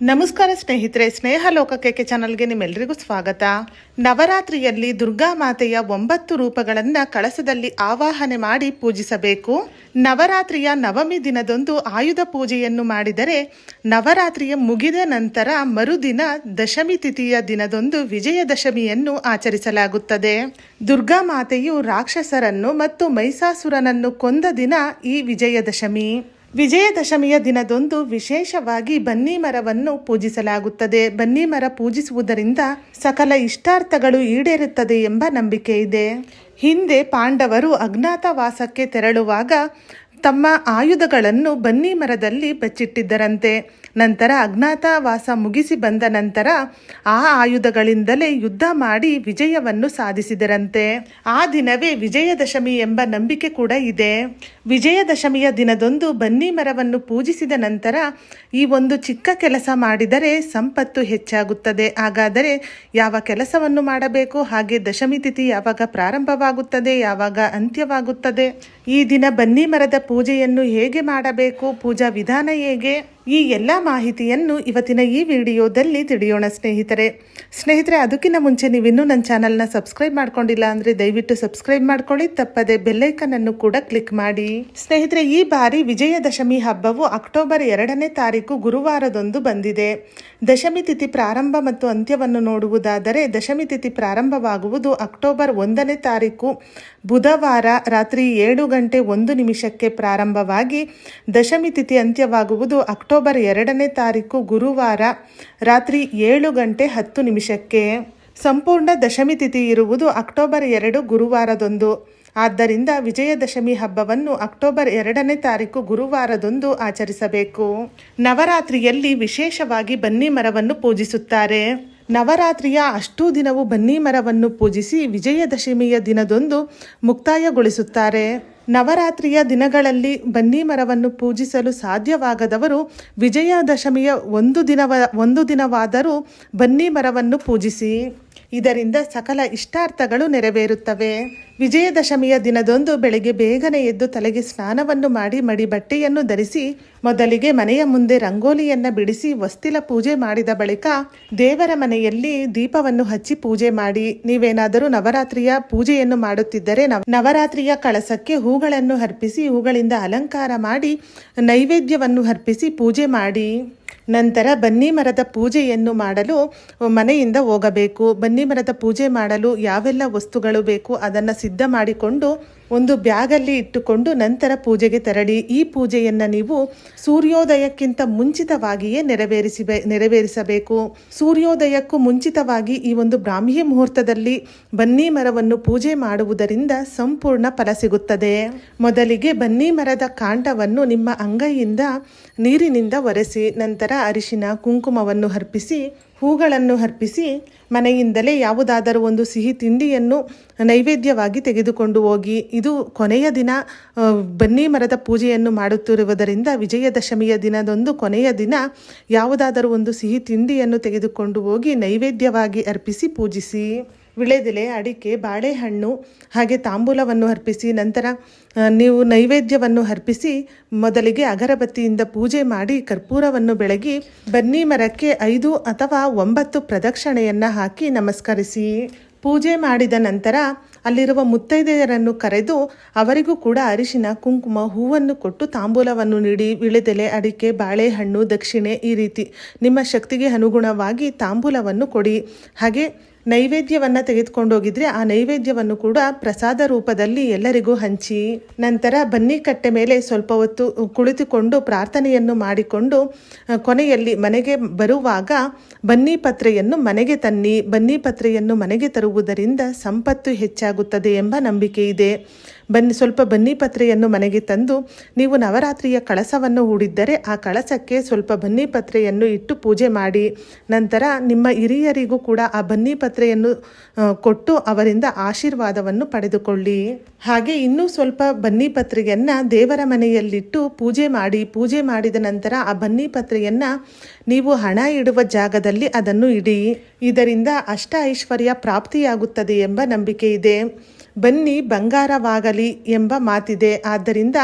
ನಮಸ್ಕಾರ ಸ್ನೇಹಿತರೆ, ಸ್ನೇಹ ಲೋಕಕ್ಕೆ ಚಾನಲ್ಗೆ ನಿಮ್ಮೆಲ್ಲರಿಗೂ ಸ್ವಾಗತ. ನವರಾತ್ರಿಯಲ್ಲಿ ದುರ್ಗಾ ಮಾತೆಯ ಒಂಬತ್ತು ರೂಪಗಳನ್ನು ಕಳಸದಲ್ಲಿ ಆವಾಹನೆ ಮಾಡಿ ಪೂಜಿಸಬೇಕು. ನವರಾತ್ರಿಯ ನವಮಿ ದಿನದಂದು ಆಯುಧ ಪೂಜೆಯನ್ನು ಮಾಡಿದರೆ ನವರಾತ್ರಿಯ ಮುಗಿದ ನಂತರ ಮರುದಿನ ದಶಮಿ ತಿಥಿಯ ದಿನದಂದು ವಿಜಯದಶಮಿಯನ್ನು ಆಚರಿಸಲಾಗುತ್ತದೆ. ದುರ್ಗಾ ಮಾತೆಯು ರಾಕ್ಷಸರನ್ನು ಮತ್ತು ಮೈಸಾಸುರನನ್ನು ಕೊಂದ ದಿನ ಈ ವಿಜಯದಶಮಿ. ವಿಜಯದಶಮಿಯ ದಿನದಂದು ವಿಶೇಷವಾಗಿ ಬನ್ನಿ ಮರವನ್ನು ಪೂಜಿಸಲಾಗುತ್ತದೆ. ಬನ್ನಿ ಮರ ಪೂಜಿಸುವುದರಿಂದ ಸಕಲ ಇಷ್ಟಾರ್ಥಗಳು ಈಡೇರುತ್ತದೆ ಎಂಬ ನಂಬಿಕೆ ಇದೆ. ಹಿಂದೆ ಪಾಂಡವರು ಅಜ್ಞಾತವಾಸಕ್ಕೆ ತೆರಳುವಾಗ ತಮ್ಮ ಆಯುಧಗಳನ್ನು ಬನ್ನಿ ಮರದಲ್ಲಿ ಬಚ್ಚಿಟ್ಟಿದ್ದರಂತೆ. ನಂತರ ಅಜ್ಞಾತವಾಸ ಮುಗಿಸಿ ಬಂದ ನಂತರ ಆ ಆಯುಧಗಳಿಂದಲೇ ಯುದ್ಧ ಮಾಡಿ ವಿಜಯವನ್ನು ಸಾಧಿಸಿದರಂತೆ. ಆ ದಿನವೇ ವಿಜಯದಶಮಿ ಎಂಬ ನಂಬಿಕೆ ಕೂಡ ಇದೆ. ವಿಜಯದಶಮಿಯ ದಿನದಂದು ಬನ್ನಿ ಮರವನ್ನು ಪೂಜಿಸಿದ ನಂತರ ಈ ಒಂದು ಚಿಕ್ಕ ಕೆಲಸ ಮಾಡಿದರೆ ಸಂಪತ್ತು ಹೆಚ್ಚಾಗುತ್ತದೆ. ಹಾಗಾದರೆ ಯಾವ ಕೆಲಸವನ್ನು ಮಾಡಬೇಕು? ಹಾಗೆ ದಶಮಿ ತಿಥಿ ಯಾವಾಗ ಪ್ರಾರಂಭವಾಗುತ್ತದೆ? ಯಾವಾಗ ಅಂತ್ಯವಾಗುತ್ತದೆ? ಈ ದಿನ ಬನ್ನಿ ಮರದ ಪೂಜೆಯನ್ನು ಹೇಗೆ ಮಾಡಬೇಕು ಪೂಜಾ ವಿಧಾನ ಹೇಗೆ? ಈ ಎಲ್ಲ ಮಾಹಿತಿಯನ್ನು ಇವತ್ತಿನ ಈ ವಿಡಿಯೋದಲ್ಲಿ ತಿಳಿಯೋಣ ಸ್ನೇಹಿತರೆ. ಸ್ನೇಹಿತರೆ, ಅದಕ್ಕಿಂತ ಮುಂಚೆ ನೀವಿನ್ನೂ ನನ್ನ ಚಾನಲ್ನ ಸಬ್ಸ್ಕ್ರೈಬ್ ಮಾಡ್ಕೊಂಡಿಲ್ಲ ಅಂದರೆ ದಯವಿಟ್ಟು ಸಬ್ಸ್ಕ್ರೈಬ್ ಮಾಡ್ಕೊಳ್ಳಿ, ತಪ್ಪದೆ ಬೆಲ್ಲೈಕನ್ ಅನ್ನು ಕೂಡ ಕ್ಲಿಕ್ ಮಾಡಿ. ಸ್ನೇಹಿತರೆ, ಈ ಬಾರಿ ವಿಜಯದಶಮಿ ಹಬ್ಬವು ಅಕ್ಟೋಬರ್ ಎರಡನೇ ತಾರೀಕು ಗುರುವಾರದೊಂದು ಬಂದಿದೆ. ದಶಮಿ ತಿಥಿ ಪ್ರಾರಂಭ ಮತ್ತು ಅಂತ್ಯವನ್ನು ನೋಡುವುದಾದರೆ, ದಶಮಿ ತಿಥಿ ಪ್ರಾರಂಭವಾಗುವುದು ಅಕ್ಟೋಬರ್ ಒಂದನೇ ತಾರೀಕು. ಬುಧವಾರ ರಾತ್ರಿ ಏಳು ಗಂಟೆ ಒಂದು ನಿಮಿಷಕ್ಕೆ ಪ್ರಾರಂಭವಾಗಿ ದಶಮಿ ತಿಥಿ ಅಂತ್ಯವಾಗುವುದು ಅಕ್ಟೋಬರ್ ಎರಡನೇ ತಾರೀಕು ಗುರುವಾರ ರಾತ್ರಿ ಏಳು ಗಂಟೆ ಹತ್ತು ನಿಮಿಷಕ್ಕೆ ಸಂಪೂರ್ಣ ದಶಮಿ ತಿಥಿ ಇರುವುದು ಅಕ್ಟೋಬರ್ ಎರಡು ಗುರುವಾರದೊಂದು. ಆದ್ದರಿಂದ ವಿಜಯದಶಮಿ ಹಬ್ಬವನ್ನು ಅಕ್ಟೋಬರ್ ಎರಡನೇ ತಾರೀಕು ಗುರುವಾರದೊಂದು ಆಚರಿಸಬೇಕು. ನವರಾತ್ರಿಯಲ್ಲಿ ವಿಶೇಷವಾಗಿ ಬನ್ನಿ ಮರವನ್ನು ಪೂಜಿಸುತ್ತಾರೆ. ನವರಾತ್ರಿಯ ಅಷ್ಟೂ ದಿನವೂ ಬನ್ನಿ ಮರವನ್ನು ಪೂಜಿಸಿ ವಿಜಯದಶಮಿಯ ದಿನದಂದು ಮುಕ್ತಾಯಗೊಳಿಸುತ್ತಾರೆ. ನವರಾತ್ರಿಯ ದಿನಗಳಲ್ಲಿ ಬನ್ನಿ ಮರವನ್ನು ಪೂಜಿಸಲು ಸಾಧ್ಯವಾಗದವರು ವಿಜಯದಶಮಿಯ ಒಂದು ದಿನವ, ಒಂದು ದಿನವಾದರೂ ಬನ್ನಿ ಮರವನ್ನು ಪೂಜಿಸಿ. ಇದರಿಂದ ಸಕಲ ಇಷ್ಟಾರ್ಥಗಳು ನೆರವೇರುತ್ತವೆ. ವಿಜಯದಶಮಿಯ ದಿನದಂದು ಬೆಳಗ್ಗೆ ಬೇಗನೆ ಎದ್ದು ತಲೆಗೆ ಸ್ನಾನವನ್ನು ಮಾಡಿ ಮಡಿ ಬಟ್ಟೆಯನ್ನು ಧರಿಸಿ, ಮೊದಲಿಗೆ ಮನೆಯ ಮುಂದೆ ರಂಗೋಲಿಯನ್ನು ಬಿಡಿಸಿ ವಸ್ತಿಲ ಪೂಜೆ ಮಾಡಿದ ಬಳಿಕ ದೇವರ ಮನೆಯಲ್ಲಿ ದೀಪವನ್ನು ಹಚ್ಚಿ ಪೂಜೆ ಮಾಡಿ. ನೀವೇನಾದರೂ ನವರಾತ್ರಿಯ ಪೂಜೆಯನ್ನು ಮಾಡುತ್ತಿದ್ದರೆ ನವರಾತ್ರಿಯ ಕಳಸಕ್ಕೆ ಹೂಗಳನ್ನು ಅರ್ಪಿಸಿ, ಹೂಗಳಿಂದ ಅಲಂಕಾರ ಮಾಡಿ, ನೈವೇದ್ಯವನ್ನು ಅರ್ಪಿಸಿ ಪೂಜೆ ಮಾಡಿ, ನಂತರ ಬನ್ನಿ ಮರದ ಪೂಜೆಯನ್ನು ಮಾಡಲು ಮನೆಯಿಂದ ಹೋಗಬೇಕು. ಬನ್ನಿ ಮರದ ಪೂಜೆ ಮಾಡಲು ಯಾವೆಲ್ಲ ವಸ್ತುಗಳು ಬೇಕು ಅದನ್ನು ಸಿದ್ಧ ಮಾಡಿಕೊಂಡು ಒಂದು ಬ್ಯಾಗಲ್ಲಿ ಇಟ್ಟುಕೊಂಡು ನಂತರ ಪೂಜೆಗೆ ತೆರಳಿ. ಈ ಪೂಜೆಯನ್ನು ನೀವು ಸೂರ್ಯೋದಯಕ್ಕಿಂತ ಮುಂಚಿತವಾಗಿಯೇ ನೆರವೇರಿಸಿಬೆ, ನೆರವೇರಿಸಬೇಕು. ಸೂರ್ಯೋದಯಕ್ಕೂ ಮುಂಚಿತವಾಗಿ ಈ ಒಂದು ಬ್ರಾಹ್ಮಿ ಮುಹೂರ್ತದಲ್ಲಿ ಬನ್ನಿ ಮರವನ್ನು ಪೂಜೆ ಮಾಡುವುದರಿಂದ ಸಂಪೂರ್ಣ ಫಲ ಸಿಗುತ್ತದೆ. ಮೊದಲಿಗೆ ಬನ್ನಿ ಮರದ ಕಾಂಡವನ್ನು ನಿಮ್ಮ ಅಂಗೈಯಿಂದ ನೀರಿನಿಂದ ಒರೆಸಿ, ನಂತರ ಅರಿಶಿನ, ಕುಂಕುಮವನ್ನು ಅರ್ಪಿಸಿ ಹೂಗಳನ್ನು ಅರ್ಪಿಸಿ ಮನೆಯಿಂದಲೇ ಯಾವುದಾದರೂ ಒಂದು ಸಿಹಿ ತಿಂಡಿಯನ್ನು ನೈವೇದ್ಯವಾಗಿ ತೆಗೆದುಕೊಂಡು ಹೋಗಿ. ಇದು ಕೊನೆಯ ದಿನ ಬನ್ನಿ ಮರದ ಪೂಜೆಯನ್ನು ಮಾಡುತ್ತಿರುವುದರಿಂದ ವಿಜಯದಶಮಿಯ ದಿನದಂದು ಕೊನೆಯ ದಿನ ಯಾವುದಾದರೂ ಒಂದು ಸಿಹಿ ತಿಂಡಿಯನ್ನು ತೆಗೆದುಕೊಂಡು ಹೋಗಿ ನೈವೇದ್ಯವಾಗಿ ಅರ್ಪಿಸಿ ಪೂಜಿಸಿ. ವಿಳೆದೆಲೆ, ಅಡಿಕೆ, ಬಾಳೆಹಣ್ಣು ಹಾಗೆ ತಾಂಬೂಲವನ್ನು ಅರ್ಪಿಸಿ, ನಂತರ ನೀವು ನೈವೇದ್ಯವನ್ನು ಅರ್ಪಿಸಿ, ಮೊದಲಿಗೆ ಅಗರಬತ್ತಿಯಿಂದ ಪೂಜೆ ಮಾಡಿ, ಕರ್ಪೂರವನ್ನು ಬೆಳಗಿ, ಬನ್ನಿ ಮರಕ್ಕೆ ಐದು ಅಥವಾ ಒಂಬತ್ತು ಪ್ರದಕ್ಷಿಣೆಯನ್ನು ಹಾಕಿ ನಮಸ್ಕರಿಸಿ. ಪೂಜೆ ಮಾಡಿದ ನಂತರ, ಅಲ್ಲಿರುವ ಮುತ್ತೈದೆಯರನ್ನು ಕರೆದು, ಅವರಿಗೂ ಕೂಡ ಅರಿಶಿನ, ಕುಂಕುಮ, ಹೂವನ್ನು ಕೊಟ್ಟು ತಾಂಬೂಲವನ್ನು ನೀಡಿ, ವಿಳೆದೆಲೆ, ಅಡಿಕೆ, ಬಾಳೆಹಣ್ಣು, ದಕ್ಷಿಣೆ ಈ ರೀತಿ ನಿಮ್ಮ ಶಕ್ತಿಗೆ ಅನುಗುಣವಾಗಿ ತಾಂಬೂಲವನ್ನು ಕೊಡಿ. ಹಾಗೆ ನೈವೇದ್ಯವನ್ನು ತೆಗೆದುಕೊಂಡು ಹೋಗಿದ್ರೆ ಆ ನೈವೇದ್ಯವನ್ನು ಕೂಡ ಪ್ರಸಾದ ರೂಪದಲ್ಲಿ ಎಲ್ಲರಿಗೂ ಹಂಚಿ, ನಂತರ ಬನ್ನಿ ಕಟ್ಟೆ ಮೇಲೆ ಸ್ವಲ್ಪ ಹೊತ್ತು ಕುಳಿತುಕೊಂಡು ಪ್ರಾರ್ಥನೆಯನ್ನು ಮಾಡಿಕೊಂಡು ಕೊನೆಯಲ್ಲಿ ಮನೆಗೆ ಬರುವಾಗ ಬನ್ನಿ ಪತ್ರೆಯನ್ನು ಮನೆಗೆ ತನ್ನಿ, ಬನ್ನಿ ಪತ್ರೆಯನ್ನು ಮನೆಗೆ ತರುವುದರಿಂದ ಸಂಪತ್ತು ಹೆಚ್ಚಾಗುತ್ತದೆ ಎಂಬ ನಂಬಿಕೆ ಇದೆ. ಬನ್ನಿ ಸ್ವಲ್ಪ ಬನ್ನಿ ಪತ್ರೆಯನ್ನು ಮನೆಗೆ ತಂದು, ನೀವು ನವರಾತ್ರಿಯ ಕಳಸವನ್ನು ಹೂಡಿದ್ದರೆ ಆ ಕಳಸಕ್ಕೆ ಸ್ವಲ್ಪ ಬನ್ನಿ ಪತ್ರೆಯನ್ನು ಇಟ್ಟು ಪೂಜೆ ಮಾಡಿ, ನಂತರ ನಿಮ್ಮ ಹಿರಿಯರಿಗೂ ಕೂಡ ಆ ಬನ್ನಿ ಆ, ಕೊಟ್ಟು ಅವರಿಂದ ಆಶೀರ್ವಾದವನ್ನು ಪಡೆದುಕೊಳ್ಳಿ. ಹಾಗೆ ಇನ್ನೂ ಸ್ವಲ್ಪ ಬನ್ನಿ ಪತ್ರೆಯನ್ನು ದೇವರ ಮನೆಯಲ್ಲಿಟ್ಟು ಪೂಜೆ ಮಾಡಿ ಪೂಜೆ ಮಾಡಿದ ನಂತರ ಆ ಬನ್ನಿ ಪತ್ರೆಯನ್ನು ನೀವು ಹಣ ಇಡುವ ಜಾಗದಲ್ಲಿ ಅದನ್ನು ಇಡಿ. ಇದರಿಂದ ಅಷ್ಟ ಐಶ್ವರ್ಯ ಪ್ರಾಪ್ತಿಯಾಗುತ್ತದೆ ಎಂಬ ನಂಬಿಕೆ ಇದೆ. ಬನ್ನಿ ಬಂಗಾರವಾಗಲಿ ಎಂಬ ಮಾತಿದೆ. ಆದ್ದರಿಂದ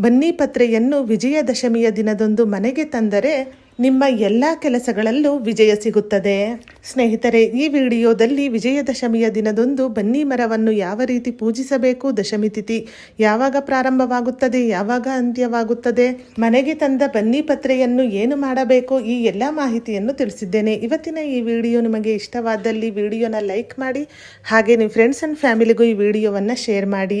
ಬನ್ನಿ ಪತ್ರೆಯನ್ನು ವಿಜಯದಶಮಿಯ ದಿನದಂದು ಮನೆಗೆ ತಂದರೆ ನಿಮ್ಮ ಎಲ್ಲ ಕೆಲಸಗಳಲ್ಲೂ ವಿಜಯ ಸಿಗುತ್ತದೆ. ಸ್ನೇಹಿತರೆ, ಈ ವಿಡಿಯೋದಲ್ಲಿ ವಿಜಯದಶಮಿಯ ದಿನದಂದು ಬನ್ನಿ ಮರವನ್ನು ಯಾವ ರೀತಿ ಪೂಜಿಸಬೇಕು, ದಶಮಿ ತಿಥಿ ಯಾವಾಗ ಪ್ರಾರಂಭವಾಗುತ್ತದೆ, ಯಾವಾಗ ಅಂತ್ಯವಾಗುತ್ತದೆ, ಮನೆಗೆ ತಂದ ಬನ್ನಿ ಪತ್ರೆಯನ್ನು ಏನು ಮಾಡಬೇಕು, ಈ ಎಲ್ಲ ಮಾಹಿತಿಯನ್ನು ತಿಳಿಸಿದ್ದೇನೆ. ಇವತ್ತಿನ ಈ ವಿಡಿಯೋ ನಿಮಗೆ ಇಷ್ಟವಾದಲ್ಲಿ ವಿಡಿಯೋನ ಲೈಕ್ ಮಾಡಿ, ಹಾಗೆ ನಿಮ್ಮ ಫ್ರೆಂಡ್ಸ್ ಆ್ಯಂಡ್ ಫ್ಯಾಮಿಲಿಗೂ ಈ ವಿಡಿಯೋವನ್ನು ಶೇರ್ ಮಾಡಿ.